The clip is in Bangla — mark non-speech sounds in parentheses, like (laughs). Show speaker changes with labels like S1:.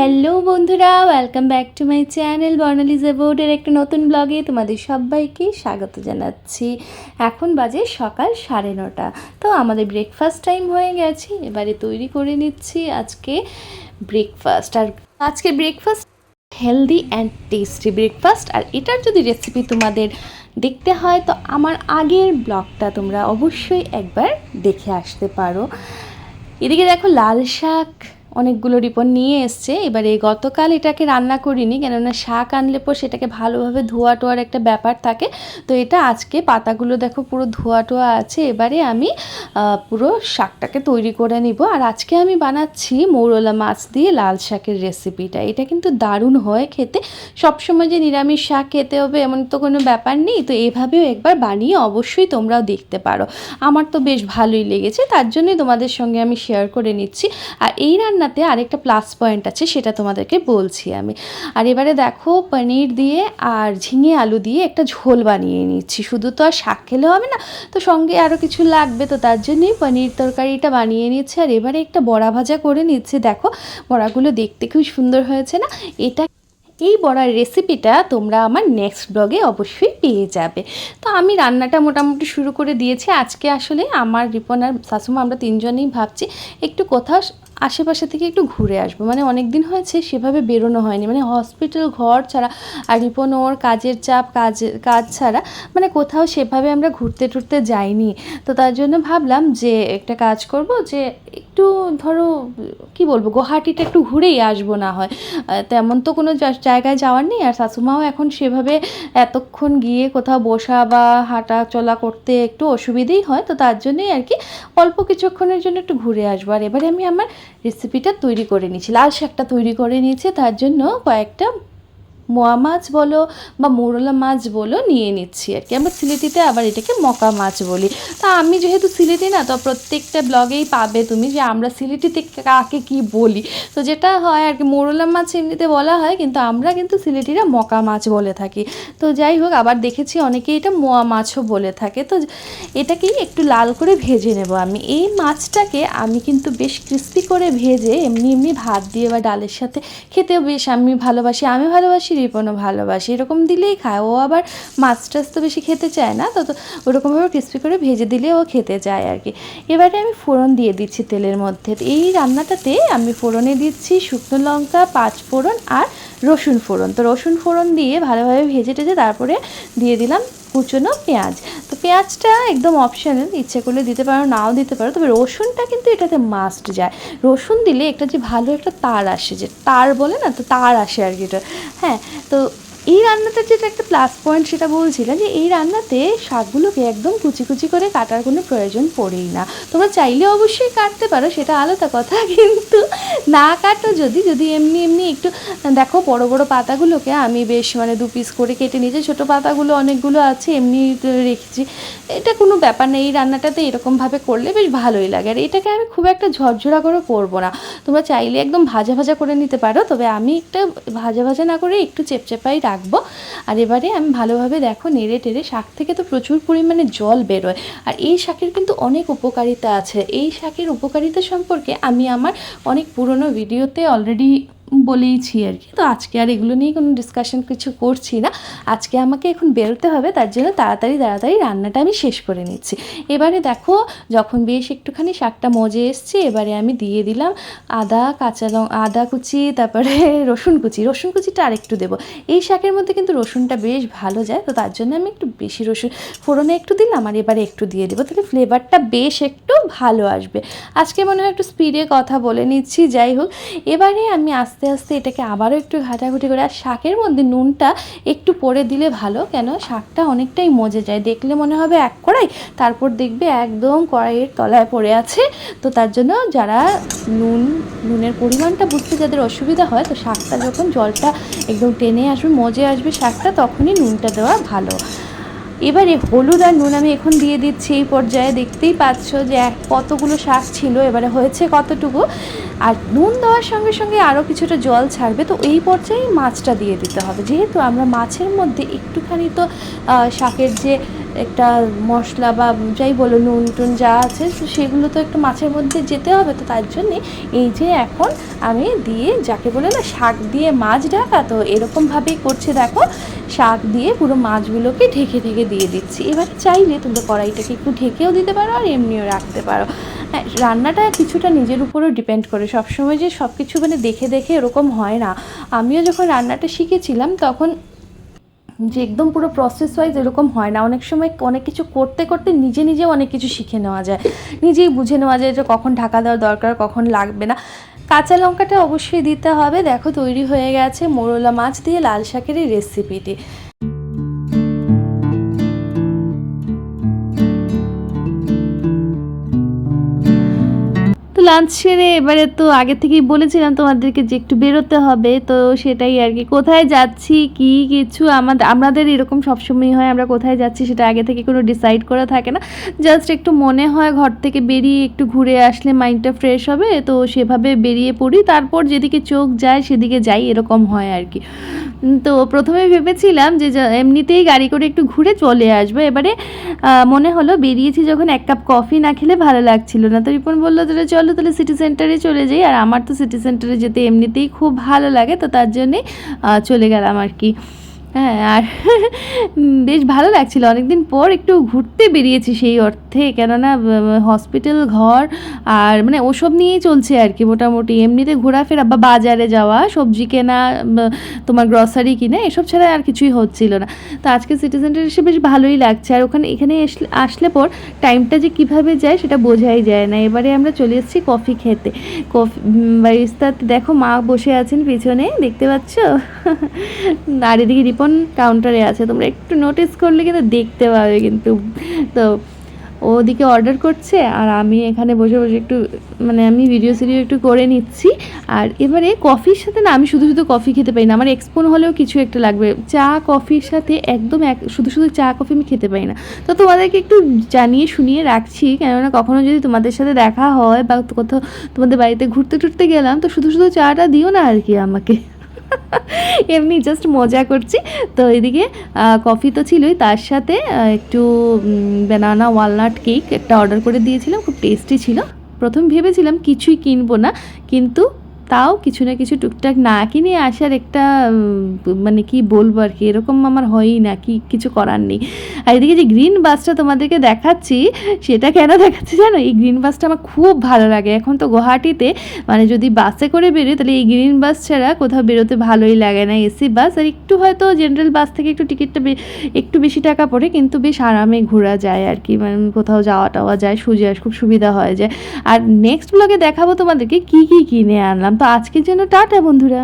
S1: হ্যালো বন্ধুরা welcome back to my channel বর্ণালিজা বোর্ডের একটা নতুন ব্লগে তোমাদের সবাইকে স্বাগত জানাচ্ছি। এখন বাজে সকাল সাড়ে নটা, তো আমাদের ব্রেকফাস্ট টাইম হয়ে গেছে, এবারে তৈরি করে নিচ্ছি আজকে ব্রেকফাস্ট আর আজকে breakfast healthy and tasty breakfast আর এটার যদি রেসিপি তোমাদের দেখতে হয়, তো আমার আগের ব্লগটা তোমরা অবশ্যই একবার দেখে আসতে পারো। এদিকে দেখো লাল শাক অনেকগুলো রিপন নিয়ে এসছে। এবারে গতকাল এটাকে রান্না করিনি, কেননা শাক আনলে পর সেটাকে ভালোভাবে ধোয়া টোয়ার একটা ব্যাপার থাকে। তো এটা আজকে পাতাগুলো দেখো পুরো ধোয়া টোয়া আছে, এবারে আমি পুরো শাকটাকে তৈরি করে নিব। আর আজকে আমি বানাচ্ছি মৌরলা মাছ দিয়ে লাল শাকের রেসিপিটা। এটা কিন্তু দারুণ হয় খেতে। সবসময় যে নিরামিষ শাক খেতে হবে এমন তো কোনো ব্যাপার নেই। তো এভাবেও একবার বানিয়ে অবশ্যই তোমরাও দেখতে পারো। আমার তো বেশ ভালোই লেগেছে, তার জন্যই তোমাদের সঙ্গে আমি শেয়ার করে নিচ্ছি। আর এই রান্নাতে আরেকটা প্লাস পয়েন্ট আছে, সেটা তোমাদেরকে বলছি আমি। আর এবারে দেখো, পনির দিয়ে আর ঝিঙে আলু দিয়ে একটা ঝোল বানিয়ে নিচ্ছি। শুধু তো আর শাক খেলে হবে না, তো সঙ্গে আরও কিছু লাগবে, তো তার জন্যই পনির তরকারিটা বানিয়ে নিচ্ছে। আর এবারে একটা বড়া ভাজা করে নিচ্ছে, দেখো, বড়াগুলো দেখতে খুব সুন্দর হয়েছে না? এটা, এই বড়ার রেসিপিটা তোমরা আমার নেক্সট ব্লগে অবশ্যই পেয়ে যাবে। তো আমি রান্নাটা মোটামুটি শুরু করে দিয়েছি। আজকে আসলে আমার রিপন আর শাশুমা আমরা তিনজনেই ভাবছি, একটু কোথাও আশেপাশে থেকে একটু ঘুরে আসব। মানে অনেক দিন হয়েছে সেভাবে বেরোনো হয়নি। মানে হসপিটাল ঘর ছাড়া আর রিপন ওর কাজের চাপ, কাজ কাজ ছাড়া মানে কোথাও সেভাবে আমরা ঘুরতে টুরতে যাইনি। তো তার জন্য ভাবলাম যে একটা কাজ করব যে একটু ধরো, কি বলব, গুয়াহাটিটা একটু ঘুরেই আসব না হয়। তেমন তো কোনো জায়গায় যাওয়ার নেই। আর শাশুমাও এখন সেভাবে এতক্ষণ গিয়ে কোথাও বসা বা হাঁটা চলা করতে একটু অসুবিধেই হয়। তো তার জন্যই আর কি অল্প কিছুক্ষণের জন্য একটু ঘুরে আসব। আর এবারে আমি আমার রেসিপিটা তৈরি করে নিয়েছি। লাল শাকটা তৈরি করে নিয়েছি। তার জন্য কয়েকটা মোয়া মাছ বলো বা মোরলা মাছ বলো নিয়ে নিচ্ছি আর কি। আমরা সিলেটিতে আবার এটাকে মকা মাছ বলি। তা আমি যেহেতু সিলেটি না, তো প্রত্যেকটা ব্লগেই পাবে তুমি যে আমরা সিলেটিতে কাকে কি বলি। তো যেটা হয় আর কি, মোরলা মাছ এমনিতে বলা হয়, কিন্তু আমরা কিন্তু সিলেটিরা মকা মাছ বলে থাকি। তো যাই হোক, আবার দেখেছি অনেকে এটা মোয়া মাছও বলে থাকে। তো এটাকেই একটু লাল করে ভেজে নেব আমি। এই মাছটাকে আমি কিন্তু বেশ ক্রিস্পি করে ভেজে এমনি এমনি ভাত দিয়ে বা ডালের সাথে খেতেও বেশ আমি ভালোবাসি। আমি ভালোবাসি রিপনও ভালোবাসি, এরকম দিলেই খায়। ও আবার মাছ টাছ তো বেশি খেতে চায় না, তো ওরকমভাবে ক্রিস্পি করে ভেজে দিলে ও খেতে চায় আর কি। এবারে আমি ফোড়ন দিয়ে দিচ্ছি তেলের মধ্যে। এই রান্নাটাতে আমি ফোড়নে দিচ্ছি শুকনো লঙ্কা, পাঁচ ফোড়ন আর রসুন ফোড়ন। তো রসুন ফোড়ন দিয়ে ভালোভাবে ভেজে টেজে তারপরে দিয়ে দিলাম কুচনো পেঁয়াজ। তো পেঁয়াজটা একদম অপশনাল ইচ্ছে করলে দিতে পারো, নাও দিতে পারো। তবে রসুনটা কিন্তু এটাতে মাস্ট যায়। রসুন দিলে একটা যে ভালো একটা তার আসে, যে তার বলে না, তো তার আসে আর কি এটা। হ্যাঁ তো এই রান্নাটার যেটা একটা প্লাস পয়েন্ট সেটা বলছিলাম যে এই রান্নাতে শাকগুলোকে একদম কুচি কুচি করে কাটার কোনো প্রয়োজন পড়েই না। তোমরা চাইলে অবশ্যই কাটতে পারো, সেটা আলাদা কথা, (laughs) কিন্তু না কাটো যদি যদি এমনি এমনি একটু, দেখো বড় বড় পাতাগুলোকে আমি বেশ মানে দু পিস করে কেটে নিয়েছি, ছোটো পাতাগুলো অনেকগুলো আছে, এমনি রেখেছি। এটা কোনো ব্যাপার নেই এই রান্নাটাতে এরকমভাবে করলে বেশ ভালোই লাগে। আর এটাকে আমি খুব একটা ঝরঝরা করে করব না। তোমরা চাইলে একদম ভাজা ভাজা করে নিতে পারো, তবে আমি একটা ভাজা ভাজা না করে একটু চেপচেপাই রাখব। আর এবারে আমি ভালোভাবে দেখো নেড়ে টেড়ে শাক থেকে তো প্রচুর পরিমাণে জল বেরোয়। আর এই শাকের কিন্তু অনেক উপকারিতা আছে। এই শাকের উপকারিতা সম্পর্কে আমি আমার অনেক পুরনো ভিডিওতে অলরেডি বলেইছি আর কি। তো আজকে আর এগুলো নিয়ে কোনো ডিসকাশন কিছু করছি না। আজকে আমাকে এখন বেরোতে হবে, তার জন্য তাড়াতাড়ি তাড়াতাড়ি রান্নাটা আমি শেষ করে নিচ্ছি। এবারে দেখো, যখন বেশ একটুখানি শাকটা মজে এসছে, এবারে আমি দিয়ে দিলাম আদা, কাঁচা লং, আদা কুচি, তারপরে (laughs) রসুন কুচি। রসুন কুচিটা আরেকটু দেবো। এই শাকের মধ্যে কিন্তু রসুনটা বেশ ভালো যায়, তো তার জন্য আমি একটু বেশি রসুন, ফোড়নে একটু দিলাম আর এবারে একটু দিয়ে দেবো। তাহলে ফ্লেভারটা বেশ একটু ভালো আসবে। আজকে মনে হয় একটু স্পিডে কথা বলে নিচ্ছি, যাই হোক। এবারে আমি আস্তে আস্তে আস্তে এটাকে আবারও একটু ঘাটাঘুটি করে, আর শাকের মধ্যে নুনটা একটু পরে দিলে ভালো, কেন? শাকটা অনেকটাই মজে যায়। দেখলে মনে হবে এক কড়াই, তারপর দেখবে একদম কড়াইয়ের তলায় পড়ে আছে। তো তার জন্য যারা নুন, নুনের পরিমাণটা বুঝতে যাদের অসুবিধা হয়, তো শাকটা যখন জলটা একদম টেনে আসবে, মজে আসবে শাকটা, তখনই নুনটা দেওয়া ভালো। এবারে হলুদ আর নুন আমি এখন দিয়ে দিচ্ছি এই পর্যায়ে। দেখতেই পাচ্ছ যে এক- কতগুলো শাক ছিল, এবারে হয়েছে কতটুকু? আর নুন দেওয়ার সঙ্গে সঙ্গে আরও কিছুটা জল ছাড়বে, তো এই পর্যায়ে মাছটা দিয়ে দিতে হবে। যেহেতু আমরা মাছের মধ্যে একটুখানি তো শাকের যে একটা মশলা বা যাই বলো নুন টুন যা আছে, তো সেগুলো তো একটু মাছের মধ্যে যেতে হবে, তো তার জন্যে এই যে এখন আমি দিয়ে যাকে বলে না শাক দিয়ে মাছ ঢাকা তো এরকমভাবেই করছে দেখো, শাক দিয়ে পুরো মাছগুলোকে ঢেকে ঢেকে দিয়ে দিচ্ছি। এবার চাইলে তোমরা কড়াইটাকে একটু ঢেকেও দিতে পারো আর এমনিও রাখতে পারো। রান্নাটা কিছুটা নিজের উপরেও ডিপেন্ড করে। সবসময় যে সব কিছু মানে দেখে দেখে এরকম হয় না। আমিও যখন রান্নাটা শিখেছিলাম, তখন যে একদম পুরো প্রসেস ওয়াইজ এরকম হয় না। অনেক সময় অনেক কিছু করতে করতে নিজে নিজে অনেক কিছু শিখে নেওয়া যায়। নিজেই বুঝে নেওয়া যায় যে কখন ঢাকা দেওয়ার দরকার, কখন লাগবে না। কাঁচা লঙ্কাটা অবশ্যই দিতে হবে। দেখো তৈরি হয়ে গেছে মোরলা মাছ দিয়ে লাল শাকের এই রেসিপিটি লাঞ্চ সেরে এবারে তো আগে থেকেই বলেছিলাম তোমাদেরকে যে একটু বেরোতে হবে, তো সেটাই আর কি। কোথায় যাচ্ছি, কি কিছু? আমাদের আমাদের এরকম সবসময় হয় আমরা কোথায় যাচ্ছি সেটা আগে থেকে কোনো ডিসাইড করা থাকে না। জাস্ট একটু মনে হয় ঘর থেকে বেরিয়ে একটু ঘুরে আসলে মাইন্ডটা ফ্রেশ হবে, তো সেভাবে বেরিয়ে পড়ি। তারপর যেদিকে চোখ যায় সেদিকে যাই, এরকম হয় আর কি। তো প্রথমে ভেবেছিলাম যে যা- এমনিতেই গাড়ি করে একটু ঘুরে চলে আসব। এবারে মনে হলো বেরিয়েছি যখন এক কাপ কফি না খেলে ভালো লাগছিল না। তো রিপন বলল তাহলে চলো তাহলে সিটি সেন্টারে চলে যাই। আর আমার তো সিটি সেন্টারে যেতে এমনিতেই খুব ভালো লাগে, তো তার জন্যে চলে গেলাম আর কি। হ্যাঁ আর (laughs) বেশ ভালো লাগছিল। অনেকদিন পর একটু ঘুরতে বেরিয়েছি সেই অর্থে, কেননা হসপিটাল ঘর, আর মানে ওসব নিয়েই চলছে আর কি মোটামুটি। এমনিতে ঘোরাফেরা বা বাজারে যাওয়া, সবজি কেনা তোমার গ্রসারি কিনা, এসব ছাড়া আর কিছুই হচ্ছিল না। তো আজকে সিটি সেন্টার এসে বেশ ভালোই লাগছে। আর ওখানে, এখানে আসলে পর টাইমটা যে কীভাবে যায় সেটা বোঝাই যায় না। এবারে আমরা চলে এসেছি কফি খেতে। কফি বা বারিস্তাতে দেখো মা বসে আছেন পিছনে, দেখতে পাচ্ছ? (laughs) আর এদিকে রিপন কাউন্টারে আছে, তোমরা একটু নোটিস করলে কিন্তু দেখতে পাবে কিন্তু। তো ওদিকে অর্ডার করছে আর আমি এখানে বসে বসে একটু মানে আমি ভিডিও সিডিও একটু করে নিচ্ছি। আর এবারে কফির সাথে না, আমি শুধু শুধু কফি খেতে পারি না, আমার এক্সপোন হলেও কিছু একটা লাগবে। চা কফির সাথে একদম এক, শুধু শুধু চা কফি আমি খেতে পারি না। তো তোমাদেরকে একটু জানিয়ে শুনিয়ে রাখছি, কেননা কখনো যদি তোমাদের সাথে দেখা হয় বা কোথাও তোমাদের বাড়িতে ঘুরতে টুরতে গেলাম, তো শুধু শুধু চাটা দিও না আর কি আমাকে। এমনি জাস্ট মজা করছি। তো এদিকে কফি তো ছিলই, তার সাথে একটু বেনানা ওয়ালনাট কেক একটা অর্ডার করে দিয়েছিলাম, খুব টেস্টি ছিল। প্রথম ভেবেছিলাম কিছুই কিনবো না, কিন্তু তাও কিছু না কিছু টুকটাক না কিনে আসার একটা মানে কি বলব আর কি, এরকম আমার হয়ই না, কি, কিছু করার নেই। আর এদিকে যে গ্রিন বাসটা তোমাদেরকে দেখাচ্ছি, সেটা কেন দেখাচ্ছি জানো? এই গ্রিন বাসটা আমার খুব ভালো লাগে। এখন তো গুয়াহাটিতে মানে যদি বাসে করে বেরোই, তাহলে এই গ্রিন বাস ছাড়া কোথাও বেরোতে ভালোই লাগে না। এসি বাস আর একটু হয়তো জেনারেল বাস থেকে একটু টিকিটটা একটু বেশি টাকা পড়ে, কিন্তু বেশ আরামে ঘোরা যায় আর কি। মানে কোথাও যাওয়া টাওয়া যায় সুজে খুব সুবিধা হয়ে যায়। আর নেক্সট ব্লগে দেখাবো তোমাদেরকে কি কি কিনে আনলাম। তো আজকের জন্য টাটা বন্ধুরা।